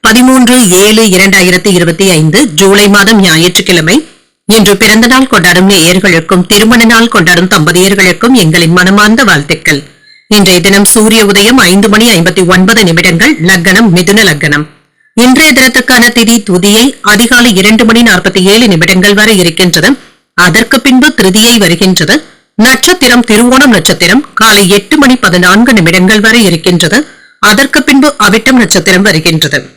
பதிமூன்று ஏழு இரண்டாயிரத்தி இருபத்தி ஐந்து ஜூலை மாதம் ஞாயிற்றுக்கிழமை. இன்று பிறந்த நாள் கொண்டாடும் நேயர்களுக்கும் திருமண நாள் கொண்டாடும் தம்பதியர்களுக்கும் எங்களின் மனமார்ந்த வாழ்த்துக்கள். இன்றைய தினம் சூரிய உதயம் ஐந்து மணி ஐம்பத்தி ஒன்பது நிமிடங்கள் லக்னம் மிதுன லக்னம். இன்றைய தினத்துக்கான திதி துதியை அதிகாலை இரண்டு மணி நாற்பத்தி ஏழு நிமிடங்கள் வரை இருக்கின்றது. அதற்கு பின்பு திருதியை வருகின்றது. நட்சத்திரம் திருவோணம் நட்சத்திரம் காலை எட்டு மணி பதினான்கு நிமிடங்கள் வரை இருக்கின்றது. அதற்கு பின்பு அவிட்டம் நட்சத்திரம் வருகின்றது.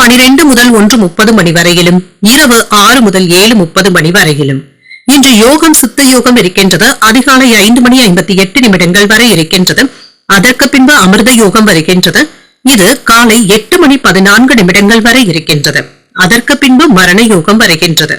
பனிரெண்டு முதல் ஒன்று முப்பது மணி வரையிலும் இரவு ஆறு முதல் ஏழு முப்பது மணி வரையிலும். இன்று யோகம் சித்த யோகம் இருக்கின்றது. அதிகாலை ஐந்து மணி ஐம்பத்தி எட்டு நிமிடங்கள் வரை இருக்கின்றது. அதற்கு பின்பு அமிர்த யோகம் வருகின்றது. இது காலை எட்டு மணி பதினான்கு நிமிடங்கள் வரை இருக்கின்றது. அதற்கு பின்பு மரண யோகம் வருகின்றது.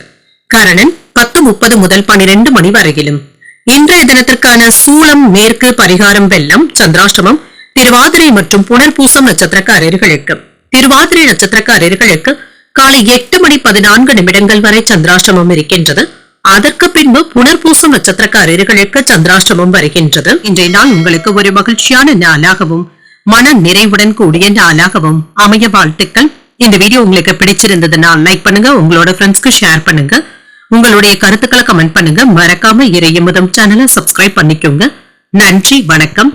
கரணன் பத்து முப்பது முதல் பனிரெண்டு மணி வரையிலும். இன்றைய தினத்திற்கான சூளம் மேற்கு பரிகாரம் வெள்ளம் சந்திராஷ்டமம் திருவாதிரை மற்றும் புனர்பூசம் நட்சத்திரக்காரர்களுக்கு. திருவாதிரை நட்சத்திரக்காரர்களுக்கு காலை எட்டு மணி பதினான்கு நிமிடங்கள் வரை சந்திராஷ்டமம் இருக்கின்றது. அதற்கு பின்பு புனர்பூசம் நட்சத்திரக்காரர்களுக்கு சந்திராஷ்டமம் வருகின்றது. இன்றைய நாள் உங்களுக்கு ஒரு மகிழ்ச்சியான நாளாகவும் மன நிறைவுடன் கூடிய நாளாகவும் அமைய வாழ்த்துக்கள். இந்த வீடியோ உங்களுக்கு பிடிச்சிருந்ததுன்னா லைக் பண்ணுங்க உங்களோட ஃப்ரெண்ட்ஸ்க்கு ஷேர் பண்ணுங்க. உங்களுடைய கருத்துக்களை கமெண்ட் பண்ணுங்க. மறக்காம இறையமுதம் சேனலை சப்ஸ்கிரைப் பண்ணிக்கோங்க. நன்றி வணக்கம்.